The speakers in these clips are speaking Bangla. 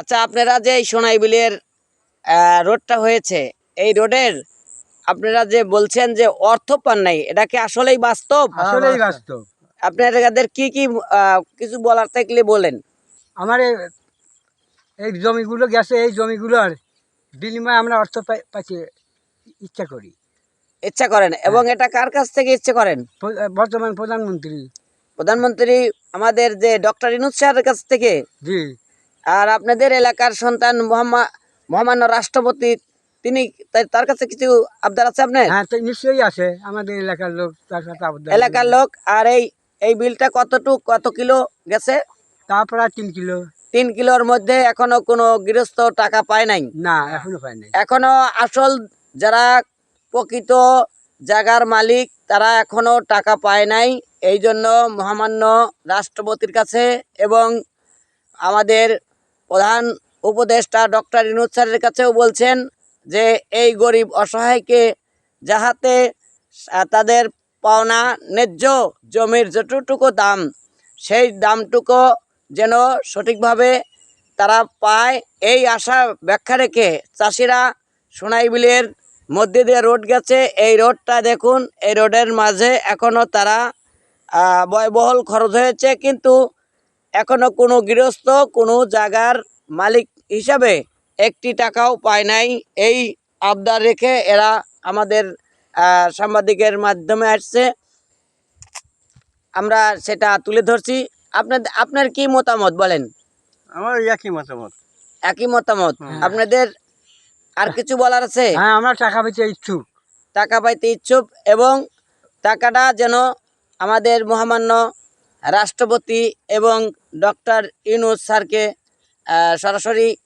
আচ্ছা আপনারা যে এই সোনাইবিলের রোডটা হয়েছে এই রোডের আপনারা যে বলছেন যে অর্থ পান নাই এটা কি আসলেই বাস্তব? আসলেই বাস্তব। আপনাদের কি কি কিছু বলার থাকলে বলেন। আমার এই- জমিগুলো গেছে এই জমিগুলোর বিনিময়ে আমরা অর্থ পাই- পাইতে ইচ্ছা করি। ইচ্ছা করেন এবং এটা কার কাছ থেকে ইচ্ছে করেন? বর্তমান প্রধানমন্ত্রী। প্রধানমন্ত্রী আমাদের যে ডক্টর ইনুজ স্যারের কাছ থেকে? জি। আর আপনাদের এলাকার সন্তান মহাম্মা মহামান্য রাষ্ট্রপতি তিনি তার- কাছে কিছু আবদার আছে আপনার? হ্যাঁ নিশ্চয়ই আছে। আমাদের এলাকার লোক তার সাথে আবদার এলাকার লোক আর এই এই বিলটা কতটুক কত কিলো গেছে? তা প্রায় তিন কিলো। তিন কিলোর মধ্যে এখনও কোনো গৃহস্থ টাকা পায় নাই? না এখনও পাই নাই। এখনও আসল যারা প্রকৃত জায়গার মালিক তারা এখনও টাকা পায় নাই। এই জন্য মহামান্য রাষ্ট্রপতির কাছে এবং আমাদের প্রধান উপদেষ্টা ডক্টর ইনুজ স্যারের কাছেও বলছেন যে এই গরিব অসহায়কে যাহাতে তাদের পাওনা ন্যায্য জমির যতটুকু দাম, সেই দামটুকু যেন সঠিকভাবে তারা পায়, এই আশা ব্যাখ্যা রেখে চাষিরা সোনাইবিলের মধ্যে দিয়ে রোড গেছে। এই রোডটা দেখুন, এই রোডের মাঝে এখনও তারা ব্যয়বহুল খরচ হয়েছে, কিন্তু এখনও কোনো গৃহস্থ কোনো জায়গার মালিক হিসাবে একটি টাকাও পায় নাই। এই আবদার রেখে এরা আমাদের সাংবাদিকের মাধ্যমে আসছে। আমরা সেটা তুলে ধরছি। আপনার আপনার কি মতামত বলেন? আমার একই মতামত। একই মতামত? আপনাদের আর কিছু বলার আছে? হ্যাঁ আমরা টাকা পাইতে ইচ্ছুক। টাকা পাইতে ইচ্ছুক এবং টাকাটা যেন আমাদের মহামান্য রাষ্ট্রপতি এবং ডক্টর ইউনুস স্যারকে সরাসরি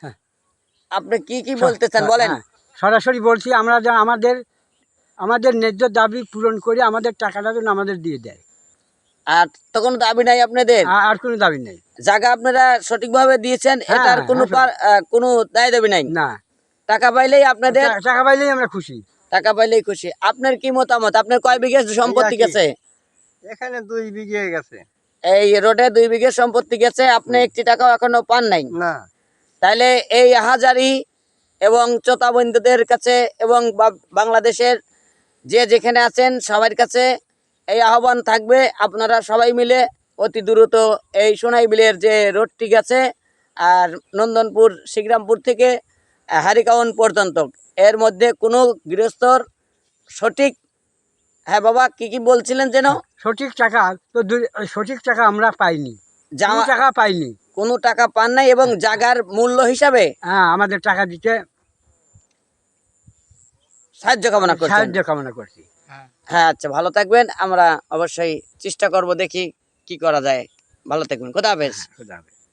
হ্যাঁ। আপনি কি কি বলতে চান বলেন? হ্যাঁ, সরাসরি বলছি আমরা যেন আমাদের আমাদের ন্যায্য দাবি পূরণ করে আমাদের টাকাটা যেন আমাদের দিয়ে দেয়। আর তো কোনো দাবি নাই আপনাদের? আর- কোনো দাবি নেই। জায়গা আপনারা সঠিকভাবে দিয়েছেন হ্যাঁ, এটার কোনো হ্যাঁ, কোনো দায় দাবি নাই? না। টাকা পাইলেই আপনাদের টাকা পাইলেই আমরা খুশি। টাকা পাইলেই খুশি। আপনার কি মতামত? আপনার কয় বিঘে সম্পত্তি গেছে? এখানে দুই বিঘে গেছে। এই রোডে দুই বিঘে সম্পত্তি গেছে আপনি একটি টাকাও এখনও পান নাই। না। তাইলে এই হাজারি এবং চোতাবন্ধুদের কাছে এবং বাংলাদেশের যে যেখানে আছেন সবার কাছে এই আহ্বান থাকবে আপনারা সবাই মিলে অতি দ্রুত এই সোনাই বিলের যে রোডটি গেছে আর নন্দনপুর শিগরামপুর থেকে হারিকাউন পর্যন্ত এর মধ্যে কোনো গৃহস্থর সঠিক হ্যাঁ বাবা কি কি বলছিলেন যেন? সঠিক টাকা তো সঠিক টাকা আমরা পাইনি। জামা টাকা পাইনি। কোনো টাকা পান নাই এবং জাগার মূল্য হিসাবে? হ্যাঁ আমাদের টাকা দিতে সাহায্য কামনা করছি সাহায্য কামনা করছি। হ্যাঁ। আচ্ছা ভালো থাকবেন। আমরা অবশ্যই চেষ্টা করব দেখি কি করা যায়। ভালো থাকবেন। কোথা হাফেজ। খুদা হাফেজ।